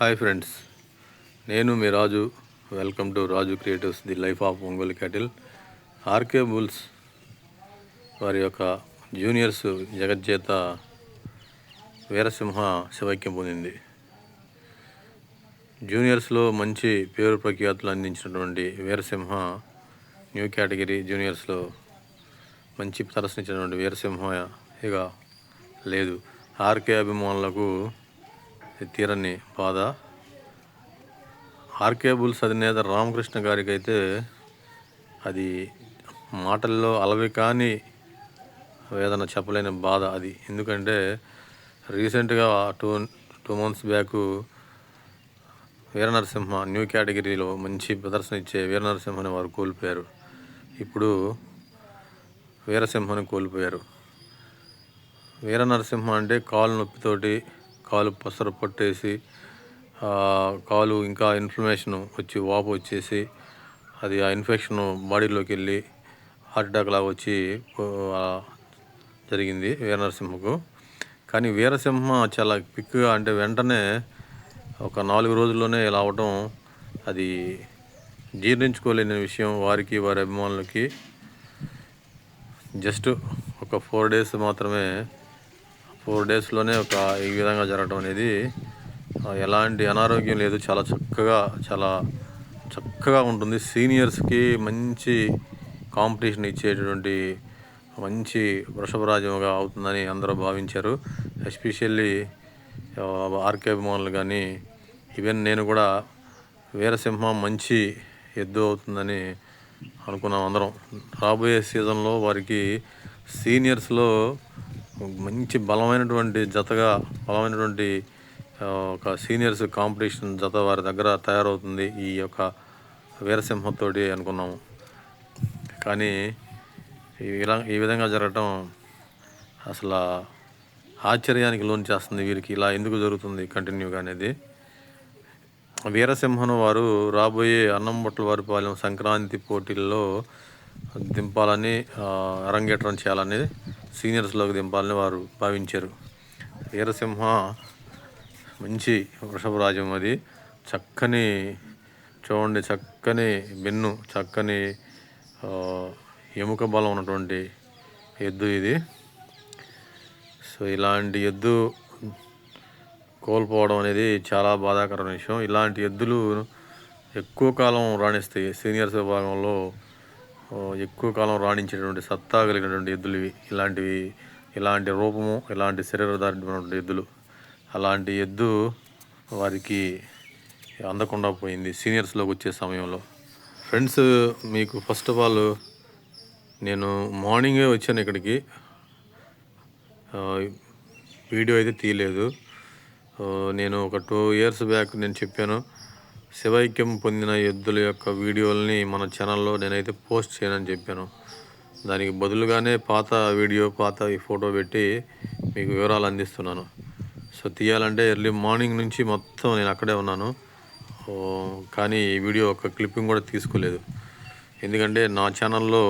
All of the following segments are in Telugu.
Hi friends. నేను మీ Raju. Welcome to Raju creatives the life of Ongole cattle RK bulls వారి యొక్క జూనియర్స్ జగజ్జేత వీరసింహ శివైక్యం పొందింది. జూనియర్స్లో మంచి పేరు ప్రఖ్యాతులు అందించినటువంటి వీరసింహ న్యూ కేటగిరీ జూనియర్స్లో మంచి ప్రదర్శించినటువంటి వీరసింహ ఇక లేదు. ఆర్కే అభిమానులకు తీరని బాధ. ఆర్కే బుల్స్ అధినేత రామకృష్ణ గారికి అయితే అది మాటల్లో అలవి కాని వేదన చెప్పలేని బాధ అది. ఎందుకంటే రీసెంట్గా two two months back Veeranarasimha new కేటగిరీలో మంచి ప్రదర్శన ఇచ్చే వీరనరసింహని వారు కోల్పోయారు. ఇప్పుడు వీరసింహని కోల్పోయారు. వీరనరసింహ అంటే కాలు నొప్పితోటి కాలు పసరు పట్టేసి కాలు ఇంకా ఇన్ఫ్లమేషన్ వచ్చి వాపు వచ్చేసి అది ఆ ఇన్ఫెక్షన్ బాడీలోకి వెళ్ళి హార్ట్ అటాక్ లాగా వచ్చి జరిగింది వీరనరసింహకు. కానీ వీరసింహ చాలా క్విక్గా అంటే వెంటనే ఒక నాలుగు రోజుల్లోనే ఇలా అవటం అది జీర్ణించుకోలేని విషయం వారికి వారి అభిమానులకి. జస్ట్ ఒక ఫోర్ డేస్ మాత్రమే ఫోర్ డేస్లోనే ఒక ఈ విధంగా జరగడం అనేది ఎలాంటి అనారోగ్యం లేదు. చాలా చక్కగా చాలా చక్కగా ఉంటుంది. సీనియర్స్కి మంచి కాంపిటీషన్ ఇచ్చేటటువంటి మంచి వృషభరాజంగా అవుతుందని అందరూ భావించారు. ఎస్పెషల్లీ ఆర్కే అభిమానులు కానీ ఈవెన్ నేను కూడా వీరసింహం మంచి ఎద్దు అవుతుందని అనుకున్నాం అందరం. రాబోయే సీజన్లో వారికి సీనియర్స్లో మంచి బలమైనటువంటి జతగా బలమైనటువంటి ఒక సీనియర్స్ కాంపిటీషన్ జత వారి దగ్గర తయారవుతుంది ఈ యొక్క వీరసింహంతోటి అనుకున్నాము. కానీ ఈ ఇలా ఈ విధంగా జరగటం అసలు ఆశ్చర్యానికి లోన్ చేస్తుంది వీరికి. ఇలా ఎందుకు జరుగుతుంది కంటిన్యూగా అనేది. వీరసింహను వారు రాబోయే అన్నంబొట్ల వారిపాలెం సంక్రాంతి పోటీల్లో దింపాలని అరంగేట్రం చేయాలని సీనియర్స్లోకి దింపాలని వారు భావించారు. వీరసింహ మంచి వృషభరాజ్యం అది. చక్కని చూడండి చక్కని బెన్ను చక్కని ఎముక బలం ఉన్నటువంటి ఎద్దు ఇది. సో ఇలాంటి ఎద్దు కోల్పోవడం అనేది చాలా బాధాకరమైన విషయం. ఇలాంటి ఎద్దులు ఎక్కువ కాలం రాణిస్తాయి సీనియర్స్ విభాగంలో. ఎక్కువ కాలం రాణించేటువంటి సత్తా కలిగినటువంటి ఎద్దులు ఇవి. ఇలాంటివి ఇలాంటి రూపము ఇలాంటి శరీరధారినటువంటి ఎద్దులు. అలాంటి ఎద్దు వారికి అందకుండా పోయింది సీనియర్స్లోకి వచ్చే సమయంలో. ఫ్రెండ్స్ మీకు ఫస్ట్ ఆఫ్ ఆల్ నేను మార్నింగే వచ్చాను ఇక్కడికి. వీడియో అయితే తీయలేదు. నేను ఒక టూ ఇయర్స్ బ్యాక్ నేను చెప్పాను. శివైక్యం పొందిన ఎద్దుల యొక్క వీడియోలని మన ఛానల్లో నేనైతే పోస్ట్ చేయనని చెప్పాను. దానికి బదులుగానే పాత వీడియో పాత ఈ ఫోటో పెట్టి మీకు వివరాలు అందిస్తున్నాను. సో తీయాలంటే ఎర్లీ మార్నింగ్ నుంచి మొత్తం నేను అక్కడే ఉన్నాను. కానీ ఈ వీడియో ఒక క్లిప్పింగ్ కూడా తీసుకోలేదు. ఎందుకంటే నా ఛానల్లో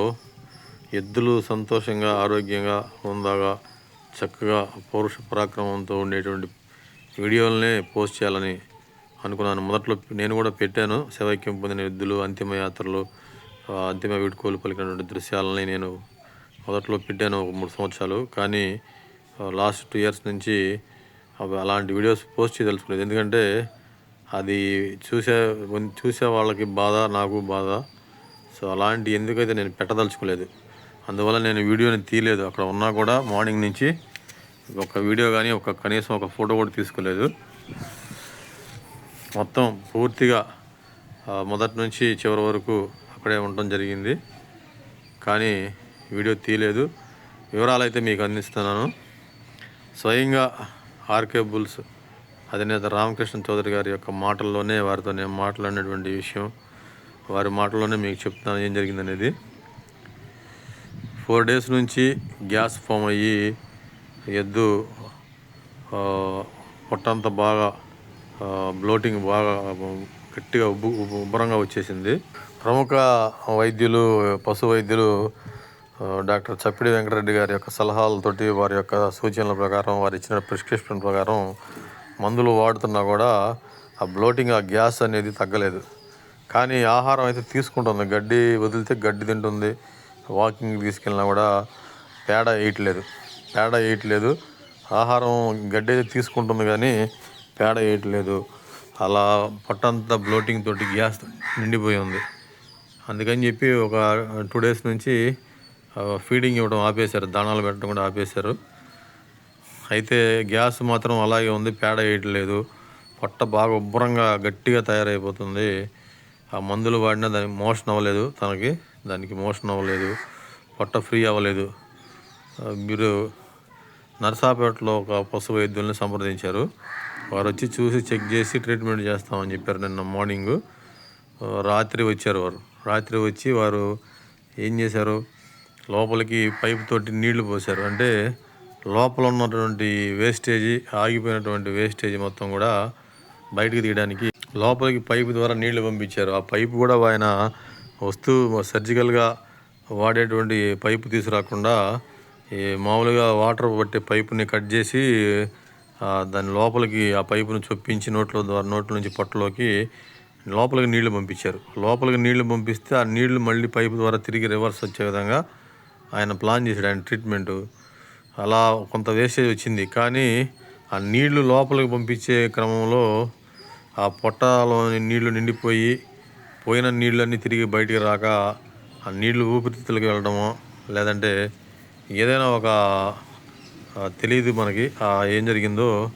ఎద్దులు సంతోషంగా ఆరోగ్యంగా ఉందాగా చక్కగా పౌరుష పరాక్రమంతో ఉండేటువంటి వీడియోలనే పోస్ట్ చేయాలని అనుకున్నాను. మొదట్లో నేను కూడా పెట్టాను. శవైక్యం పొందిన ఎద్దులు అంతిమ యాత్రలు అంతిమ వీడ్కోలు పలికినటువంటి దృశ్యాలని నేను మొదట్లో పెట్టాను ఒక మూడు సంవత్సరాలు. కానీ లాస్ట్ టూ ఇయర్స్ నుంచి అలాంటి వీడియోస్ పోస్ట్ చేయదలుచుకోలేదు ఎందుకంటే అది చూసే చూసే వాళ్ళకి బాధ నాకు బాధ. సో అలాంటి ఎందుకైతే నేను పెట్టదలుచుకోలేదు. అందువల్ల నేను వీడియోని తీయలేదు. అక్కడ ఉన్నా కూడా మార్నింగ్ నుంచి ఒక వీడియో కానీ ఒక కనీసం ఒక ఫోటో కూడా తీసుకోలేదు. మొత్తం పూర్తిగా మొదటి నుంచి చివరి వరకు అక్కడే ఉండటం జరిగింది. కానీ వీడియో తీయలేదు. వివరాలు అయితే మీకు అందిస్తున్నాను. స్వయంగా ఆర్కే బుల్స్ అధినేత రామకృష్ణ చౌదరి గారి యొక్క మాటల్లోనే వారితో నేను మాట్లాడినటువంటి విషయం వారి మాటల్లోనే మీకు చెప్తున్నాను ఏం జరిగిందనేది. ఫోర్ డేస్ నుంచి గ్యాస్ ఫామ్ అయ్యి ఎద్దు పొట్టంత బాగా బ్లోటింగ్ బాగా గట్టిగా ఉబ్బు ఉబ్బరంగా వచ్చేసింది. ప్రముఖ వైద్యులు పశు వైద్యులు డాక్టర్ చప్పిడి వెంకటరెడ్డి గారి యొక్క సలహాలతోటి వారి యొక్క సూచనల ప్రకారం వారు ఇచ్చిన ప్రిస్క్రిప్షన్ ప్రకారం మందులు వాడుతున్నా కూడా ఆ బ్లోటింగ్ ఆ గ్యాస్ అనేది తగ్గలేదు. కానీ ఆహారం అయితే తీసుకుంటుంది. గడ్డి వదిలితే గడ్డి తింటుంది. వాకింగ్ తీసుకెళ్ళినా కూడా పేడ వేయట్లేదు. పేడ వేయట్లేదు. ఆహారం గడ్డి అయితే తీసుకుంటుంది కానీ పేడ వేయట్లేదు. అలా పొట్టంతా బ్లోటింగ్ తోటి గ్యాస్ నిండిపోయి ఉంది. అందుకని చెప్పి ఒక టూ డేస్ నుంచి ఫీడింగ్ ఇవ్వడం ఆపేశారు. దాణాలు పెట్టడం కూడా ఆపేశారు. అయితే గ్యాస్ మాత్రం అలాగే ఉంది. పేడ వేయట్లేదు. పొట్ట బాగా ఉబ్బరంగా గట్టిగా తయారైపోతుంది. ఆ మందులు వాడినా దానికి మోషన్ అవ్వలేదు తనకి. దానికి మోషన్ అవ్వలేదు. పొట్ట ఫ్రీ అవ్వలేదు. మీరు నర్సాపేటలో ఒక పశు వైద్యుల్ని సంప్రదించారు. వారు వచ్చి చూసి చెక్ చేసి ట్రీట్మెంట్ చేస్తామని చెప్పారు నిన్న మార్నింగ్. రాత్రి వచ్చారు వారు. రాత్రి వచ్చి వారు ఏం చేశారు? లోపలికి పైప్ తోటి నీళ్ళు పోశారు. అంటే లోపల ఉన్నటువంటి వేస్టేజీ ఆగిపోయినటువంటి వేస్టేజ్ మొత్తం కూడా బయటకు తీయడానికి లోపలికి పైపు ద్వారా నీళ్ళు పంపించారు. ఆ పైపు కూడా ఆయన వస్తూ సర్జికల్గా వాడేటువంటి పైపు తీసుకురాకుండా ఈ మామూలుగా వాటర్ పట్టే పైపుని కట్ చేసి దాని లోపలికి ఆ పైపును చొప్పించి నోట్లో ద్వారా నోట్ల నుంచి పొట్టలోకి లోపలికి నీళ్ళు పంపించారు. లోపలికి నీళ్ళు పంపిస్తే ఆ నీళ్ళు మళ్ళీ పైపు ద్వారా తిరిగి రివర్స్ వచ్చే విధంగా ఆయన ప్లాన్ చేశాడు. ఆయన ట్రీట్మెంటు అలా కొంత వేస్టేజ్ వచ్చింది. కానీ ఆ నీళ్ళు లోపలికి పంపించే క్రమంలో ఆ పొట్టలోని నీళ్ళు నిండిపోయి పోయిన నీళ్ళన్నీ తిరిగి బయటికి రాక ఆ నీళ్ళు ఊపిరితిత్తులకు వెళ్ళడమో లేదంటే ఏదైనా ఒక తెలియదు మనకి. ఏం జరిగిందో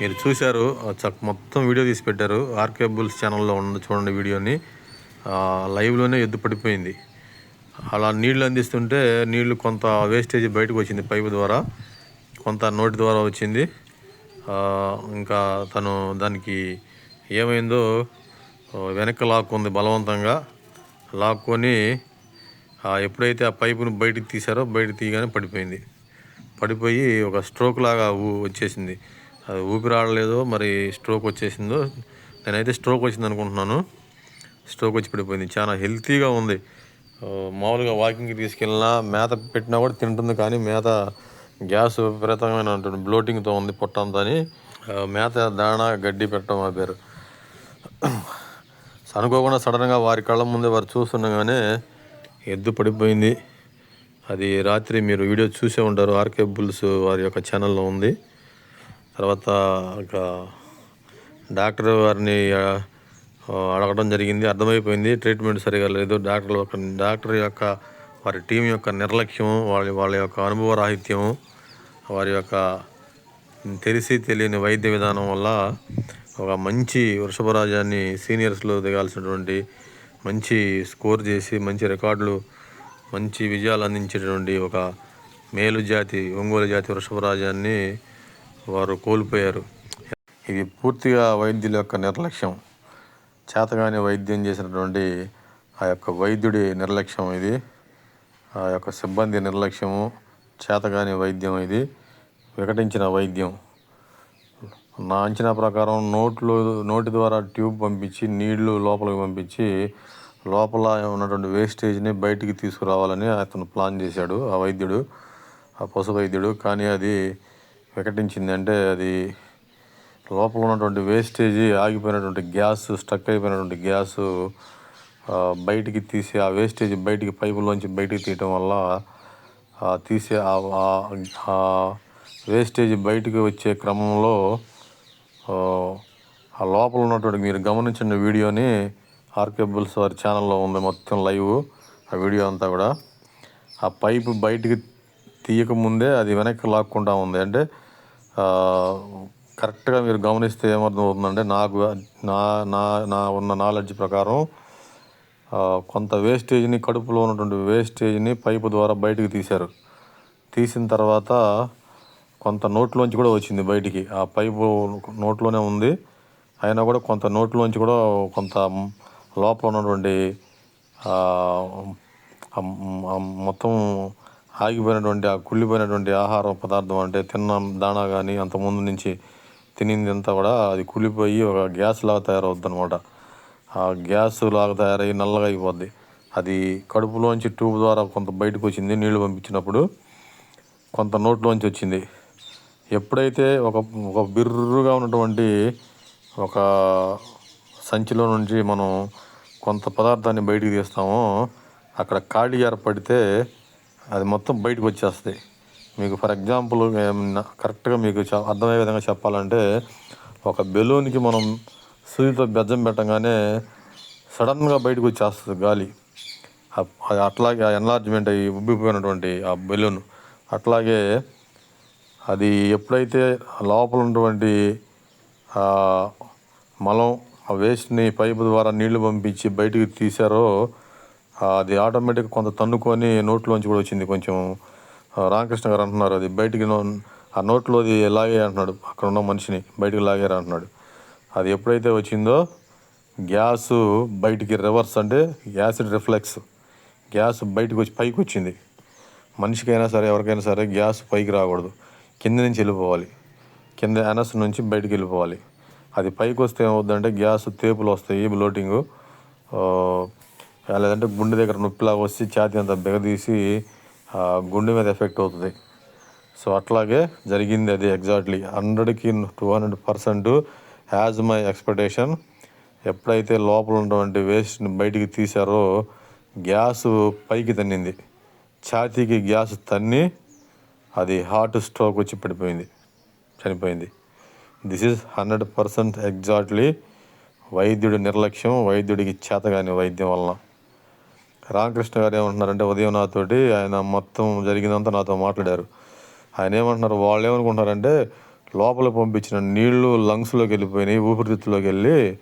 మీరు చూశారు. మొత్తం వీడియో తీసి పెట్టారు. ఆర్కేబుల్స్ ఛానల్లో ఉన్న చూడండి వీడియోని. లైవ్లోనే ఎద్దు పడిపోయింది. అలా నీళ్ళు అందిస్తుంటే నీళ్ళు కొంత వేస్టేజ్ బయటకు వచ్చింది పైపు ద్వారా. కొంత నోటి ద్వారా వచ్చింది. ఇంకా తను దానికి ఏమైందో వెనక వెనక్కి లాక్కుంది బలవంతంగా. లాక్కొని ఎప్పుడైతే ఆ పైపును బయటికి తీశారో బయటికి తీయగానే పడిపోయింది. పడిపోయి ఒక స్ట్రోక్ లాగా ఊ వచ్చేసింది. అది ఊపిరాడలేదో మరి స్ట్రోక్ వచ్చేసిందో నేనైతే స్ట్రోక్ వచ్చింది అనుకుంటున్నాను. స్ట్రోక్ వచ్చి పడిపోయింది. చాలా హెల్తీగా ఉంది. మామూలుగా వాకింగ్కి తీసుకెళ్ళినా మేత పెట్టినా కూడా తింటుంది కానీ మేత గ్యాస్ విపరీతమైన బ్లోటింగ్తో ఉంది పొట్టంతా అని. మేత దాణా గడ్డి పెట్టడం ఆపారు. అనుకోకుండా సడన్గా వారి కళ్ళ ముందే వారు చూస్తుండగానే ఎద్దు పడిపోయింది. అది రాత్రి మీరు వీడియో చూసే ఉంటారు. ఆర్కే బుల్స్ వారి యొక్క ఛానల్లో ఉంది. తర్వాత ఒక డాక్టర్ వారిని అడగడం జరిగింది. అర్థమైపోయింది. ట్రీట్మెంట్ సరిగా లేదు. డాక్టర్ యొక్క డాక్టర్ యొక్క వారి టీం యొక్క నిర్లక్ష్యం వాళ్ళ వాళ్ళ యొక్క అనుభవ రాహిత్యం వారి యొక్క తెలిసి తెలియని వైద్య విధానం వల్ల ఒక మంచి వృషభరాజాన్ని సీనియర్స్లో దిగాల్సినటువంటి మంచి స్కోర్ చేసి మంచి రికార్డులు మంచి విజయాలు అందించేటువంటి ఒక మేలు జాతి ఒంగోలు జాతి వృషభరాజాన్ని వారు కోల్పోయారు. ఇది పూర్తిగా వైద్యుల యొక్క నిర్లక్ష్యం. చేతగాని వైద్యం చేసినటువంటి ఆ యొక్క వైద్యుడి నిర్లక్ష్యం ఇది. ఆ యొక్క సిబ్బంది నిర్లక్ష్యము చేతగాని వైద్యం ఇది. వికటించిన వైద్యం. నా అంచనా ప్రకారం నోట్లో నోటి ద్వారా ట్యూబ్ పంపించి నీళ్ళు లోపలికి పంపించి లోపల ఉన్నటువంటి వేస్టేజ్ని బయటికి తీసుకురావాలని అతను ప్లాన్ చేశాడు ఆ వైద్యుడు ఆ పశు వైద్యుడు. కానీ అది వికటించింది అంటే అది లోపల ఉన్నటువంటి వేస్టేజ్ ఆగిపోయినటువంటి గ్యాస్ స్టక్ అయిపోయినటువంటి గ్యాస్ బయటికి తీసి ఆ వేస్టేజ్ బయటికి పైపులోంచి బయటికి తీయటం వల్ల తీసే ఆ- వేస్టేజ్ బయటికి వచ్చే క్రమంలో ఆ లోపల ఉన్నటువంటి మీరు గమనించిన వీడియోని ఆర్కేబుల్స్ వారి ఛానల్లో ఉంది మొత్తం లైవ్ ఆ వీడియో అంతా కూడా. ఆ పైపు బయటికి తీయకముందే అది వెనక్కి లాక్కుంటా ఉంది. అంటే కరెక్ట్గా మీరు గమనిస్తే ఏమర్థమవుతుందంటే నాకు నా నా నా ఉన్న నాలెడ్జ్ ప్రకారం కొంత వేస్టేజ్ని కడుపులో ఉన్నటువంటి వేస్టేజ్ని పైపు ద్వారా బయటికి తీశారు. తీసిన తర్వాత కొంత నోట్లోంచి కూడా వచ్చింది బయటికి. ఆ పైపు నోట్లోనే ఉంది. అయినా కూడా కొంత నోట్లోంచి కూడా కొంత లోపల ఉన్నటువంటి మొత్తం ఆగిపోయినటువంటి ఆ కుళ్ళిపోయినటువంటి ఆహార పదార్థం అంటే తిన్న దాణా కానీ అంతకుముందు నుంచి తినింది అంతా కూడా అది కుళ్ళిపోయి ఒక గ్యాస్ లాగా తయారవుద్ది అనమాట ఆ గ్యాస్ లాగా తయారయ్యి నల్లగా అయిపోద్ది. అది కడుపులోంచి ట్యూబ్ ద్వారా కొంత బయటకు వచ్చింది నీళ్ళు పంపించినప్పుడు కొంత నోట్లోంచి వచ్చింది. ఎప్పుడైతే ఒక ఒక బిర్రుగా ఉన్నటువంటి ఒక సంచిలో నుంచి మనం కొంత పదార్థాన్ని బయటికి తీస్తామో. అక్కడ ఖాళీ ఏర్పడితే అది మొత్తం బయటకు వచ్చేస్తుంది. మీకు ఫర్ ఎగ్జాంపుల్ కరెక్ట్గా మీకు అర్థమయ్యే విధంగా చెప్పాలంటే ఒక బెలూన్కి మనం సూదితో బెజ్జం పెట్టగానే సడన్గా బయటకు వచ్చేస్తుంది గాలి. అది అట్లాగే ఆ ఎన్లార్జ్మెంట్ అయ్యి ఉబ్బిపోయినటువంటి ఆ బెలూన్. అట్లాగే అది ఎప్పుడైతే లోపల ఉన్నటువంటి మలం ఆ వేస్ట్ని పైపు ద్వారా నీళ్ళు పంపించి బయటికి తీశారో అది ఆటోమేటిక్ కొంత తన్నుకొని నోట్లోంచి కూడా వచ్చింది కొంచెం. రామకృష్ణ గారు అంటున్నారు అది బయటికి ఆ నోట్లో అది లాగే అంటున్నాడు అక్కడ ఉన్న మనిషిని బయటికి లాగారు అంటున్నాడు. అది ఎప్పుడైతే వచ్చిందో గ్యాస్ బయటికి రివర్స్ అంటే యాసిడ్ రిఫ్లెక్స్. గ్యాస్ బయటకు వచ్చి పైకి వచ్చింది. మనిషికైనా సరే ఎవరికైనా సరే గ్యాస్ పైకి రాకూడదు. కింద నుంచి వెళ్ళిపోవాలి. కింద ఎనస్ నుంచి బయటికి వెళ్ళిపోవాలి. అది పైకి వస్తే ఏమవుద్దంటే గ్యాస్ తేపులు వస్తాయి బ్లోటింగ్ లేదంటే గుండె దగ్గర నొప్పిలాగా వచ్చి ఛాతీ అంతా బిగదీసి గుండె మీద ఎఫెక్ట్ అవుతుంది. సో అట్లాగే జరిగింది అది ఎగ్జాక్ట్లీ. హండ్రెడ్కి two hundred percent as my expectation. ఎప్పుడైతే లోపల ఉన్నటువంటి వేస్ట్ని బయటికి తీశారో గ్యాస్ పైకి తన్నింది. ఛాతీకి గ్యాస్ తన్ని అది హార్ట్ స్ట్రోక్ వచ్చి పడిపోయింది చనిపోయింది. This is hundred percent exactly వైద్యుడి నిర్లక్ష్యం వైద్యుడికి చేతగాని వైద్యం వలన. రామకృష్ణ గారు ఏమంటున్నారంటే ఉదయం నాతోటి ఆయన మొత్తం జరిగిందంతా నాతో మాట్లాడారు. ఆయన ఏమంటున్నారు వాళ్ళు ఏమనుకుంటున్నారంటే లోపల పంపించిన నీళ్ళు లంగ్స్లోకి వెళ్ళిపోయినాయి ఊపిరితిత్తులోకి వెళ్ళి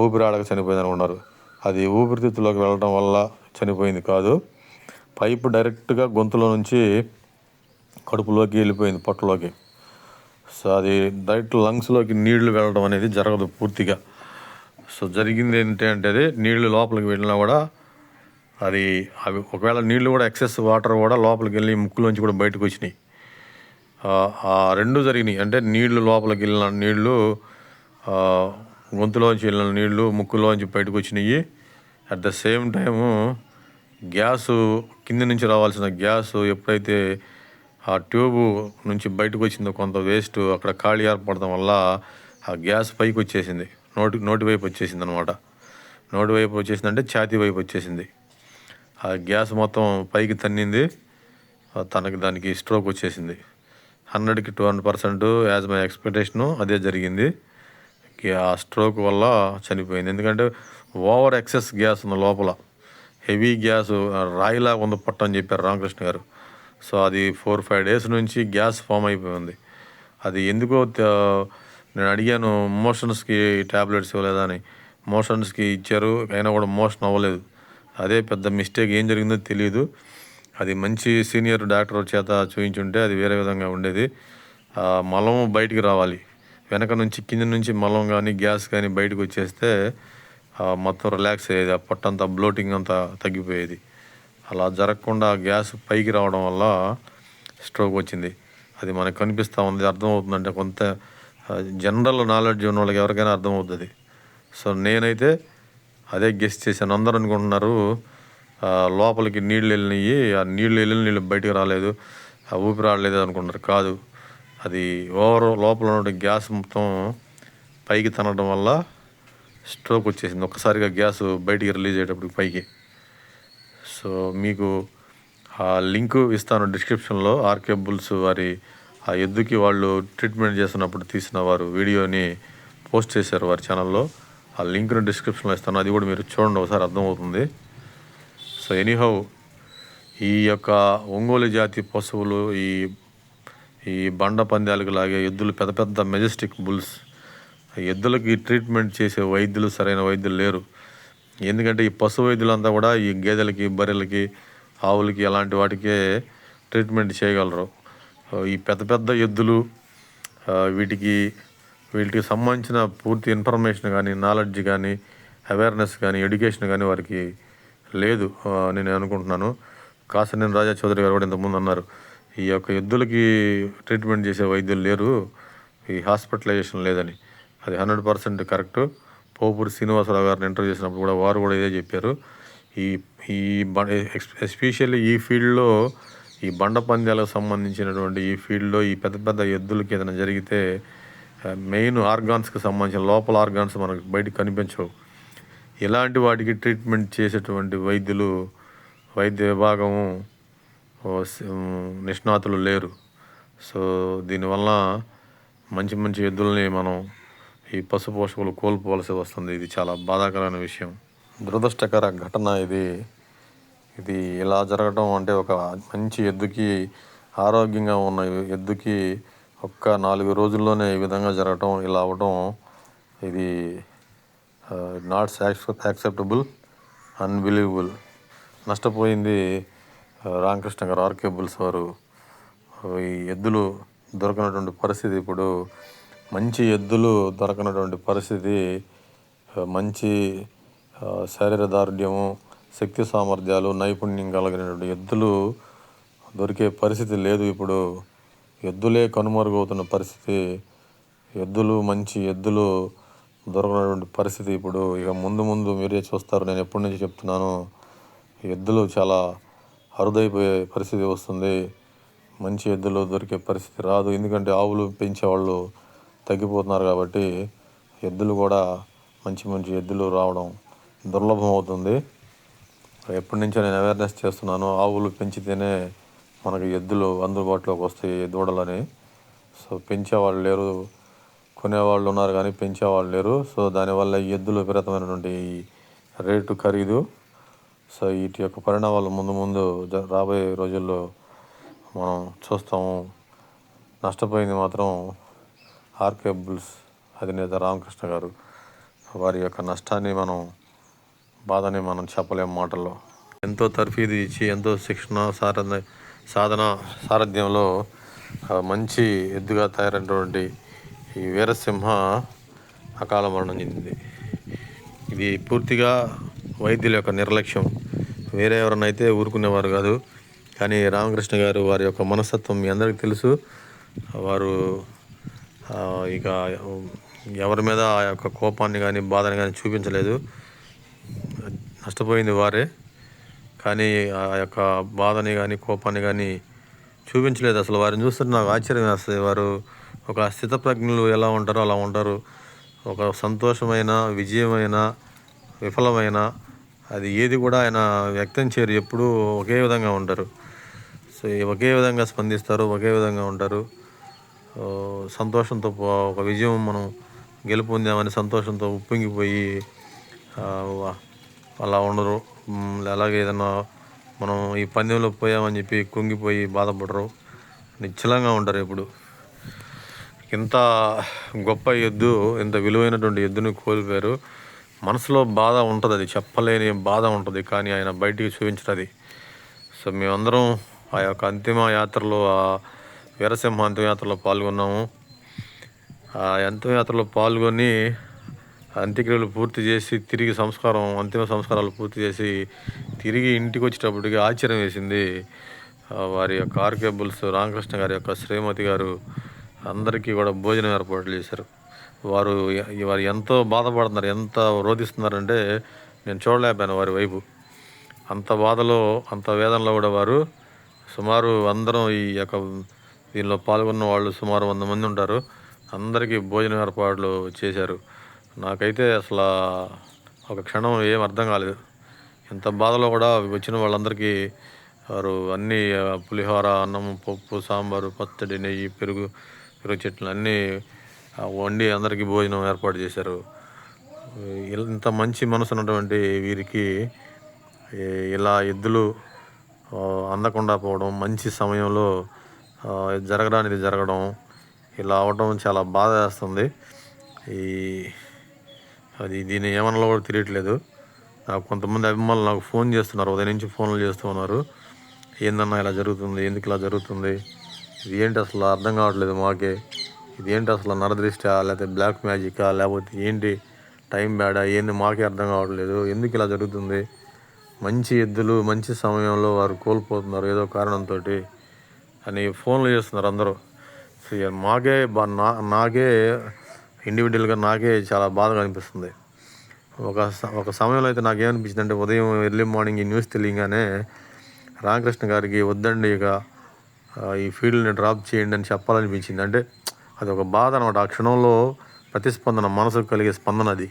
ఊపిరాడక చనిపోయింది అనుకున్నారు అది ఊపిరితిత్తులోకి వెళ్ళడం వల్ల చనిపోయింది కాదు. పైపు డైరెక్ట్గా గొంతులో నుంచి కడుపులోకి వెళ్ళిపోయింది పొట్టలోకి. సో అది డైరెక్ట్ లంగ్స్లోకి నీళ్ళు వెళ్ళడం అనేది జరగదు పూర్తిగా. సో జరిగింది ఏంటి అంటే అది నీళ్ళు లోపలికి వెళ్ళినా కూడా అది అవి ఒకవేళ నీళ్ళు కూడా ఎక్సెస్ వాటర్ కూడా లోపలికి వెళ్ళి ముక్కులోంచి కూడా బయటకు వచ్చినాయి. ఆ- రెండు జరిగినాయి. అంటే నీళ్ళు లోపలికి వెళ్ళిన నీళ్ళు గొంతులోంచి వెళ్ళిన నీళ్ళు ముక్కులోంచి బయటకు వచ్చినాయి. At the same time gas కింద నుంచి రావాల్సిన గ్యాస్ ఎప్పుడైతే ఆ ట్యూబు నుంచి బయటకు వచ్చిందో కొంత వేస్ట్ అక్కడ ఖాళీ ఏర్పడడం వల్ల ఆ గ్యాస్ పైకి వచ్చేసింది. నోటి నోటి వైపు వచ్చేసింది అనమాట నోటి వైపు వచ్చేసింది అంటే ఛాతీ వైపు వచ్చేసింది. ఆ గ్యాస్ మొత్తం పైకి తన్నింది. తనకి దానికి స్ట్రోక్ వచ్చేసింది. హండ్రెడ్కి two hundred percent as my expectation అదే జరిగింది. ఆ స్ట్రోక్ వల్ల చనిపోయింది. ఎందుకంటే ఓవర్ ఎక్సెస్ గ్యాస్ ఉంది లోపల హెవీ గ్యాస్ రాయిలా ఉంది పొట్ట అని చెప్పారు రామకృష్ణ గారు. సో అది ఫోర్ ఫైవ్ డేస్ నుంచి గ్యాస్ ఫామ్ అయిపోయింది. అది ఎందుకో నేను అడిగాను మోషన్స్కి ట్యాబ్లెట్స్ ఇవ్వలేదా అని. మోషన్స్కి ఇచ్చారు అయినా కూడా మోషన్ అవ్వలేదు. అదే పెద్ద మిస్టేక్ ఏం జరిగిందో తెలియదు అది మంచి సీనియర్ డాక్టర్ చేత చూపించుంటే అది వేరే విధంగా ఉండేది. మలం బయటికి రావాలి. వెనక నుంచి కింద నుంచి మలం కానీ గ్యాస్ కానీ బయటకు వచ్చేస్తే మొత్తం రిలాక్స్ అయ్యేది. ఆ పొట్టంతా బ్లోటింగ్ అంతా తగ్గిపోయేది. అలా జరగకుండా గ్యాస్ పైకి రావడం వల్ల స్ట్రోక్ వచ్చింది. అది మనకు కనిపిస్తూ ఉంది అర్థమవుతుందంటే కొంత జనరల్ నాలెడ్జ్ ఉన్న వాళ్ళకి ఎవరికైనా అర్థమవుతుంది. సో నేనైతే అదే గెస్ట్ చేశాను. అందరూ అనుకుంటున్నారు లోపలికి నీళ్ళు వెళ్ళినాయి ఆ నీళ్ళు వెళ్ళిన నీళ్ళు బయటకు రాలేదు ఆ ఊపిరి రాలేదు అనుకుంటారు కాదు అది ఓవర్ లోపల ఉన్న గ్యాస్ మొత్తం పైకి తనడం వల్ల స్ట్రోక్ వచ్చేసింది. ఒక్కసారిగా గ్యాస్ బయటికి రిలీజ్ అయ్యేటప్పుడు పైకి. సో మీకు ఆ లింక్ ఇస్తాను డిస్క్రిప్షన్లో. ఆర్కే బుల్స్ వారి ఆ ఎద్దుకి వాళ్ళు ట్రీట్మెంట్ చేస్తున్నప్పుడు తీసిన వారు వీడియోని పోస్ట్ చేశారు వారి ఛానల్లో. ఆ లింక్ను డిస్క్రిప్షన్లో ఇస్తాను. అది కూడా మీరు చూడండి ఒకసారి అర్థమవుతుంది. సో ఎనీహౌ ఈ యొక్క ఒంగోలు జాతి పశువులు ఈ ఈ బండ పందాలకు లాగే ఎద్దులు పెద్ద పెద్ద మెజెస్టిక్ బుల్స్ ఎద్దులకి ట్రీట్మెంట్ చేసే వైద్యులు సరైన వైద్యులు లేరు. ఎందుకంటే ఈ పశు వైద్యులంతా కూడా ఈ గేదెలకి బర్రెలకి ఆవులకి అలాంటి వాటికే ట్రీట్మెంట్ చేయగలరు. ఈ పెద్ద పెద్ద ఎద్దులు వీటికి వీటికి సంబంధించిన పూర్తి ఇన్ఫర్మేషన్ కానీ నాలెడ్జ్ కానీ అవేర్నెస్ కానీ ఎడ్యుకేషన్ కానీ వారికి లేదు నేను అనుకుంటున్నాను. కాసనేని రాజా చౌదరి గారు కూడా ఇంతకుముందు అన్నారు ఈ యొక్క ఎద్దులకి ట్రీట్మెంట్ చేసే వైద్యులు లేరు ఈ హాస్పిటలైజేషన్ లేదని. అది hundred percent correct. Popuri Srinivasarao గారిని ఇంటర్వ్యూ చేసినప్పుడు కూడా వారు కూడా ఇదే చెప్పారు. ఈ ఈ ఎస్పెషల్లీ ఈ ఫీల్డ్లో ఈ బండ పంద్యాలకు సంబంధించినటువంటి ఈ ఫీల్డ్లో ఈ పెద్ద పెద్ద ఎద్దులకి ఏదైనా జరిగితే మెయిన్ ఆర్గాన్స్కి సంబంధించిన లోపల ఆర్గాన్స్ మనకు బయటకు కనిపించవు. ఇలాంటి వాటికి ట్రీట్మెంట్ చేసేటువంటి వైద్యులు వైద్య విభాగము నిష్ణాతులు లేరు. సో దీనివల్ల మంచి మంచి ఎద్దుల్ని మనం ఈ పశు పోషకులు కోల్పోవలసి వస్తుంది. ఇది చాలా బాధాకరమైన విషయం. దురదృష్టకర ఘటన ఇది. ఇది ఇలా జరగడం అంటే ఒక మంచి ఎద్దుకి ఆరోగ్యంగా ఉన్న ఎద్దుకి ఒక్క నాలుగు రోజుల్లోనే ఈ విధంగా జరగటం ఇలా అవ్వటం ఇది నాట్ యాక్సెప్టబుల్ అన్బిలీవబుల్ నష్టపోయింది రామకృష్ణ గారు ఆర్కే బుల్స్ వారు. ఈ ఎద్దులు దొరకనటువంటి పరిస్థితి ఇప్పుడు మంచి ఎద్దులు దొరకనటువంటి పరిస్థితి మంచి శరీర దారుఢ్యము శక్తి సామర్థ్యాలు నైపుణ్యం కలిగినటువంటి ఎద్దులు దొరికే పరిస్థితి లేదు. ఇప్పుడు ఎద్దులే కనుమరుగవుతున్న పరిస్థితి ఎద్దులు మంచి ఎద్దులు దొరకనటువంటి పరిస్థితి ఇప్పుడు ఇక ముందు ముందు మీరే చూస్తారు. నేను ఎప్పటి నుంచి చెప్తున్నాను ఎద్దులు చాలా అరుదైపోయే పరిస్థితి వస్తుంది. మంచి ఎద్దులు దొరికే పరిస్థితి రాదు. ఎందుకంటే ఆవులు పెంచేవాళ్ళు తగ్గిపోతున్నారు కాబట్టి ఎద్దులు కూడా మంచి మంచి ఎద్దులు రావడం దుర్లభం అవుతుంది. ఎప్పటి నుంచో నేను అవేర్నెస్ చేస్తున్నాను ఆవులు పెంచితేనే మనకి ఎద్దులు అందుబాటులోకి వస్తాయి దూడలని. సో పెంచేవాళ్ళు లేరు కొనేవాళ్ళు ఉన్నారు కానీ పెంచేవాళ్ళు లేరు. సో దానివల్ల ఈ ఎద్దులు విపరీతమైనటువంటి రేటు ఖరీదు. సో వీటి యొక్క పరిణామాలు ముందు ముందు జ- రాబోయే రోజుల్లో మనం చూస్తాము. నష్టపోయింది మాత్రం ఆర్కే బుల్స్ అధినేత రామకృష్ణ గారు వారి యొక్క నష్టాన్ని మనం బాధని మనం చెప్పలేం మాటల్లో. ఎంతో తర్ఫీదు ఇచ్చి ఎంతో శిక్షణ సారథ సాధన సారథ్యంలో మంచి ఎద్దుగా తయారైనటువంటి ఈ వీరసింహ అకాల మరణం చెందింది. ఇది పూర్తిగా వైద్యుల యొక్క నిర్లక్ష్యం. వేరే ఎవరైనా అయితే ఊరుకునేవారు కాదు కానీ రామకృష్ణ గారు వారి యొక్క మనస్తత్వం మీ అందరికీ తెలుసు. వారు ఇక ఎవరి మీద ఆ యొక్క కోపాన్ని కానీ బాధని కానీ చూపించలేదు. నష్టపోయింది వారే. కానీ ఆ యొక్క బాధని కానీ కోపాన్ని కానీ చూపించలేదు అసలు. వారిని చూస్తుంటే నాకు ఆశ్చర్యం వేస్తుంది. వారు ఒక స్థితప్రజ్ఞులు ఎలా ఉంటారో అలా ఉంటారు. ఒక సంతోషమైన విజయమైన విఫలమైన అది ఏది కూడా ఆయన వ్యక్తం చేయరు. ఎప్పుడూ ఒకే విధంగా ఉంటారు. సో ఒకే విధంగా స్పందిస్తారు ఒకే విధంగా ఉంటారు. సంతోషంతో పో- ఒక విజయం మనం గెలుపొందామని సంతోషంతో ఉప్పొంగిపోయి అలా ఉండరు. అలాగే ఏదైనా మనం ఈ పందెంలో పోయామని చెప్పి కుంగిపోయి బాధపడరు. నిశ్చలంగా ఉంటారు ఎప్పుడు. ఇంత గొప్ప ఎద్దు ఇంత విలువైనటువంటి ఎద్దుని కోల్పోయారు. మనసులో బాధ ఉంటుంది అది చెప్పలేని బాధ ఉంటుంది కానీ ఆయన బయటికి చూపించదు సో మేమందరం ఆ యొక్క అంతిమ యాత్రలో ఆ వీరసింహ అంత్యయాత్రలో పాల్గొన్నాము. ఆ అంత్యయాత్రలో పాల్గొని అంత్యక్రియలు పూర్తి చేసి తిరిగి సంస్కారం అంతిమ సంస్కారాలు పూర్తి చేసి తిరిగి ఇంటికి వచ్చేటప్పటికి ఆశ్చర్యం వేసింది. వారి యొక్క ఆర్కేబుల్స్ రామకృష్ణ గారి యొక్క శ్రీమతి గారు అందరికీ కూడా భోజనం ఏర్పాట్లు చేశారు. వారు వారు ఎంతో బాధపడుతున్నారు ఎంత రోధిస్తున్నారంటే నేను చూడలేకపోయాను వారి వైపు. అంత బాధలో అంత వేదనలో కూడా వారు సుమారు అందరం ఈ యొక్క దీనిలో పాల్గొన్న వాళ్ళు సుమారు వంద మంది ఉంటారు. అందరికీ భోజనం ఏర్పాట్లు చేశారు. నాకైతే అసలు ఒక క్షణం ఏం అర్థం కాలేదు. ఎంత బాధలో కూడా వచ్చిన వాళ్ళందరికీ వారు అన్నీ పులిహోర అన్నం పప్పు సాంబారు పచ్చడి నెయ్యి పెరుగు పెరుగు చెట్లు అన్నీ వండి అందరికీ భోజనం ఏర్పాటు చేశారు. ఇంత మంచి మనసు ఉన్నటువంటి వీరికి ఇలా ఎద్దులు అందకుండా పోవడం మంచి సమయంలో జరగడానికి జరగడం ఇలా అవడం చాలా బాధ వేస్తుంది. ఈ అది దీన్ని ఏమన్నా కూడా తెలియట్లేదు. నాకు కొంతమంది అభిమానులు నాకు ఫోన్ చేస్తున్నారు ఉదయం నుంచి ఫోన్లు చేస్తూ ఉన్నారు. ఏందన్నా ఇలా జరుగుతుంది ఎందుకు ఇలా జరుగుతుంది? ఇది ఏంటి అసలు అర్థం కావట్లేదు మాకే. ఇది ఏంటి అసలు నరదృష్ట లేకపోతే బ్లాక్ మ్యాజికా లేకపోతే ఏంటి టైం బ్యాడా ఏంది మాకే అర్థం కావట్లేదు. ఎందుకు ఇలా జరుగుతుంది? మంచి ఎద్దులు మంచి సమయంలో వారు కోల్పోతున్నారు ఏదో కారణంతో అని ఫోన్లు చేస్తున్నారు అందరూ. సో ఇక మాకే బా నా నాకే ఇండివిజువల్గా నాకే చాలా బాధగా అనిపిస్తుంది. ఒక ఒక సమయంలో అయితే నాకేమనిపించింది అంటే ఉదయం ఎర్లీ మార్నింగ్ ఈ న్యూస్ తెలియగానే రామకృష్ణ గారికి వద్దండి ఇక ఈ ఫీల్డ్ని డ్రాప్ చేయండి అని చెప్పాలనిపించింది. అంటే అది ఒక బాధ అనమాట ఆ క్షణంలో ప్రతిస్పందన మనసుకు కలిగే స్పందన అది.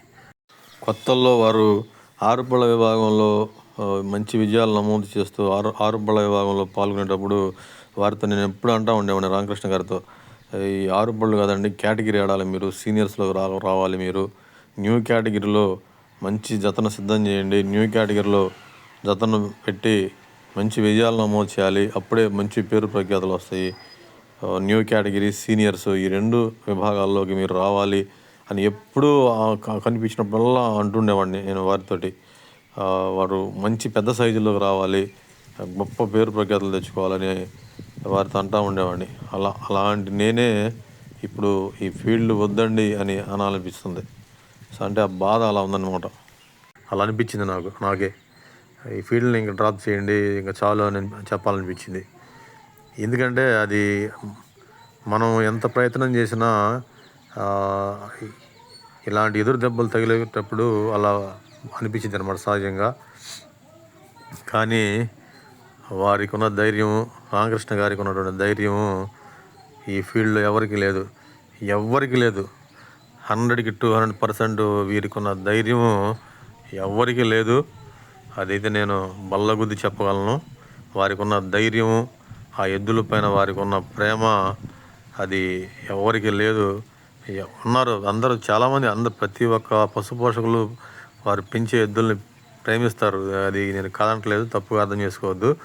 కొత్తల్లో వారు ఆరుపళ్ళ విభాగంలో మంచి విజయాలు నమోదు చేస్తూ ఆరు ఆరుపళ్ళ విభాగంలో పాల్గొనేటప్పుడు వారితో నేను ఎప్పుడు అంటా ఉండేవాడిని రామకృష్ణ గారితో. ఈ ఆరుపళ్ళు కాదండి కేటగిరీ ఆడాలి మీరు సీనియర్స్లో రా రావాలి మీరు. న్యూ కేటగిరీలో మంచి జతను సిద్ధం చేయండి. న్యూ కేటగిరీలో జతను పెట్టి మంచి విజయాలు నమోదు చేయాలి. అప్పుడే మంచి పేరు ప్రఖ్యాతలు వస్తాయి. న్యూ కేటగిరీ సీనియర్స్ ఈ రెండు విభాగాల్లోకి మీరు రావాలి అని ఎప్పుడూ కనిపించినప్పుడల్లా అంటుండేవాడిని నేను వారితోటి. వారు మంచి పెద్ద సైజులోకి రావాలి. గొప్ప పేరు ప్రఖ్యాతులు తెచ్చుకోవాలని వారితో అంటా ఉండేవాడిని. అలా అలాంటి నేనే ఇప్పుడు ఈ ఫీల్డ్ వద్దండి అని అనాలనిపిస్తుంది. అంటే ఆ బాధ అలా ఉందన్నమాట. అలా అనిపించింది నాకు నాకే. ఈ ఫీల్డ్ని ఇంకా డ్రాప్ చేయండి ఇంకా చాలు అని చెప్పాలనిపించింది. ఎందుకంటే అది మనం ఎంత ప్రయత్నం చేసినా ఇలాంటి ఎదురు దెబ్బలు తగిలేటప్పుడు అలా అనిపించింది అనమాట సహజంగా. కానీ వారికి ఉన్న ధైర్యము రామకృష్ణ గారికి ఉన్నటువంటి ధైర్యము ఈ ఫీల్డ్లో ఎవరికి లేదు. ఎవ్వరికి లేదు. హండ్రెడ్కి టూ హండ్రెడ్ పర్సెంట్ వీరికి ఉన్న ధైర్యము ఎవ్వరికి లేదు. అదైతే నేను బల్లగుద్ది చెప్పగలను. వారికి ఉన్న ధైర్యము ఆ ఎద్దుల పైన వారికి ఉన్న ప్రేమ అది ఎవరికి లేదు. ఉన్నారు. అందరూ చాలామంది అందరు ప్రతి ఒక్క పశు పోషకులు వారు పెంచే ఎద్దుల్ని ప్రేమిస్తారు. అది నేను కాదనట్లేదు తప్పుగా అర్థం చేసుకోవద్దు.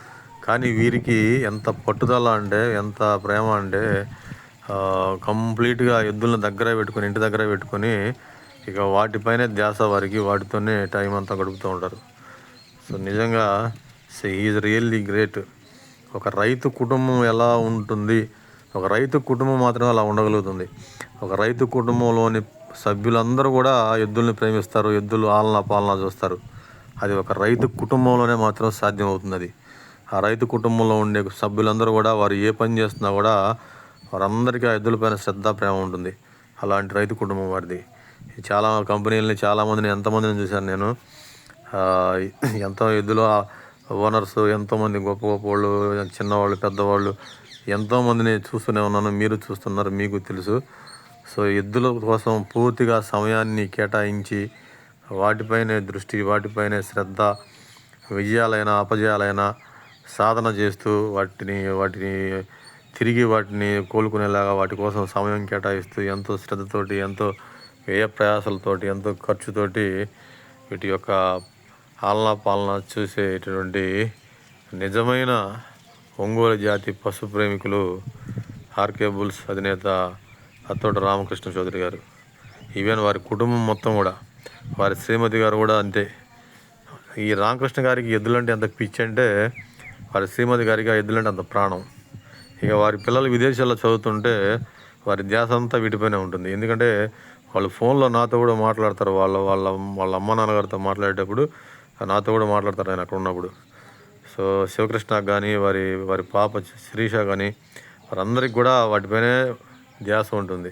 కానీ వీరికి ఎంత పట్టుదల అంటే ఎంత ప్రేమ అంటే కంప్లీట్గా ఎద్దులను దగ్గర పెట్టుకొని ఇంటి దగ్గర పెట్టుకొని ఇక వాటిపైనే ధ్యాస వారికి వాటితోనే టైం అంతా గడుపుతూ ఉంటారు. సో నిజంగా ఈజ్ రియల్లీ గ్రేట్ ఒక రైతు కుటుంబం ఎలా ఉంటుంది? ఒక రైతు కుటుంబం మాత్రమే అలా ఉండగలుగుతుంది. ఒక రైతు కుటుంబంలోని సభ్యులందరూ కూడా ఎద్దుల్ని ప్రేమిస్తారు ఎద్దులు ఆలనా పాలనా చూస్తారు. అది ఒక రైతు కుటుంబంలోనే మాత్రం సాధ్యం అవుతుంది అది. ఆ రైతు కుటుంబంలో ఉండే సభ్యులందరూ కూడా వారు ఏ పని చేస్తున్నా కూడా వారందరికీ ఆ ఎద్దులపైన శ్రద్ధ ప్రేమ ఉంటుంది. అలాంటి రైతు కుటుంబం వారిది. చాలా కంపెనీలని చాలామందిని ఎంతమందిని చూశాను నేను. ఎంతో ఎద్దులో ఓనర్స్ ఎంతోమంది గొప్ప గొప్ప వాళ్ళు చిన్నవాళ్ళు పెద్దవాళ్ళు ఎంతోమందిని చూస్తూనే ఉన్నాను. మీరు చూస్తున్నారు మీకు తెలుసు. సో ఎద్దుల కోసం పూర్తిగా సమయాన్ని కేటాయించి వాటిపైనే దృష్టి వాటిపైనే శ్రద్ధ విజయాలైనా అపజయాలైనా సాధన చేస్తూ వాటిని వాటిని తిరిగి వాటిని కోలుకునేలాగా వాటి కోసం సమయం కేటాయిస్తూ ఎంతో శ్రద్ధతోటి ఎంతో వ్యయ ప్రయాసాలతోటి ఎంతో ఖర్చుతోటి వీటి యొక్క ఆలనా పాలన చూసేటటువంటి నిజమైన ఒంగోలు జాతి పశు ప్రేమికులు ఆర్కే బుల్స్ అధినేత అత్తోట రామకృష్ణ చౌదరి గారు. ఈవెన్ వారి కుటుంబం మొత్తం కూడా వారి శ్రీమతి గారు కూడా అంతే. ఈ రామకృష్ణ గారికి ఎద్దులంటే ఎంత పిచ్చి అంటే వారి శ్రీమతి గారికి ఆ ఎద్దులంటే అంత ప్రాణం. ఇక వారి పిల్లలు విదేశాల్లో చదువుతుంటే వారి ధ్యాస అంతా వీటిపైనే ఉంటుంది. ఎందుకంటే వాళ్ళు ఫోన్లో నాతో కూడా మాట్లాడతారు. వాళ్ళ వాళ్ళ వాళ్ళ అమ్మ నాన్నగారితో మాట్లాడేటప్పుడు నాతో కూడా మాట్లాడతారు ఆయన అక్కడ ఉన్నప్పుడు. సో శివకృష్ణ కానీ వారి వారి పాప శిరీష కానీ వారందరికి కూడా వాటిపైనే ధ్యాస ఉంటుంది.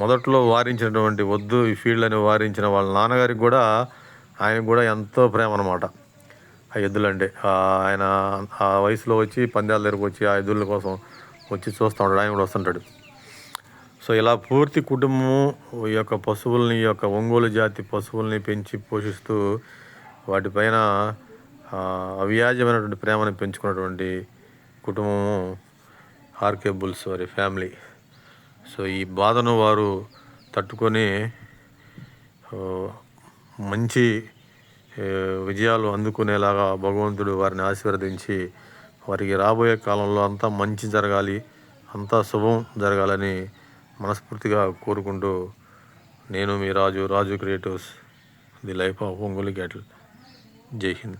మొదట్లో వారించినటువంటి వద్దు ఈ ఫీల్డ్ అని వారించిన వాళ్ళ నాన్నగారికి కూడా ఆయనకు కూడా ఎంతో ప్రేమ అనమాట ఆ ఎద్దులంటే ఆయన ఆ వయసులో వచ్చి పందాల దగ్గరకు వచ్చి ఆ ఎద్దుల కోసం వచ్చి చూస్తూ ఉంటాడు. ఆయన కూడా వస్తుంటాడు. సో ఇలా పూర్తి కుటుంబము ఈ యొక్క పశువుల్ని ఈ యొక్క ఒంగోలు జాతి పశువుల్ని పెంచి పోషిస్తూ వాటిపైన అవ్యాజమైనటువంటి ప్రేమను పెంచుకున్నటువంటి కుటుంబము ఆర్కే బుల్స్ వారి ఫ్యామిలీ. సో ఈ బాధను వారు తట్టుకొని మంచి విజయాలు అందుకునేలాగా భగవంతుడు వారిని ఆశీర్వదించి వారికి రాబోయే కాలంలో అంతా మంచి జరగాలి అంతా శుభం జరగాలని మనస్ఫూర్తిగా కోరుకుంటూ నేను మీ Raju Raju creatives the life of Ongole cattle. Jai Hind.